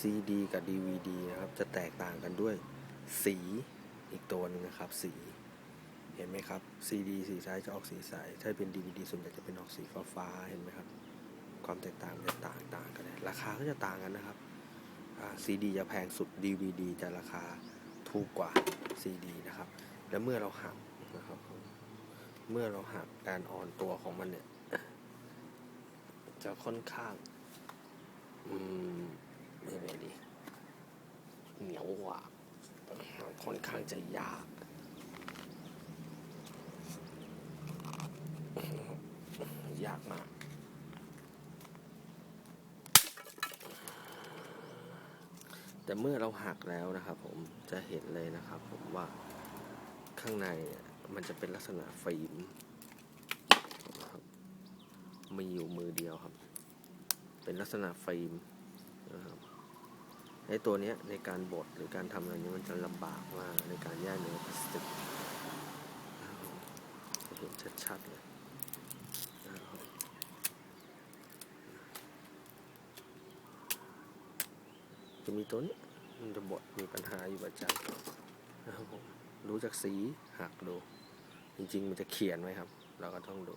CD กับ DVD นะครับ จะแตกต่างกันด้วยสีอีกตัวหนึงนะครับ สี เห็นไหมครับ CD สีซ้ายจะออกสีใส ถ้าเป็น DVD ส่วนใหญ่จะเป็นออกสีฟ้าฟ้าเห็นไหมครับ ความแตกต่างจะต่างต่างกันเลยราคาก็จะต่างกันนะครับ CD จะแพงสุด DVD จะราคาถูกกว่า CD นะครับ และเมื่อเราหักนะครับ เมื่อเราหักการอ่อนตัวของมันเนี่ย จะค่อนข้าง อืมยังไงดีียวกว่าค่อนข้างจะยาก ยากมาก แต่เมื่อเราหักแล้วนะครับผมจะเห็นเลยนะครับผมว่าข้างในมันจะเป็นลักษณะฟิล์มมีอยู่มือเดียวครับ เป็นลักษณะฟิล์มนะครับ ไอ้ตัวนี้ในการบดหรือการทำอะไรนี้มันจะลำบากมากในการแยกเนื้อพลาสติกนะครับผมเห็นชัดๆเลยจะมีตัวนี้มันจะบดมีปัญหาอยู่ประจำนะครับผมรู้จากสีหักดู จริงๆ มันจะเขียนไว้ครับ เราก็ต้องดู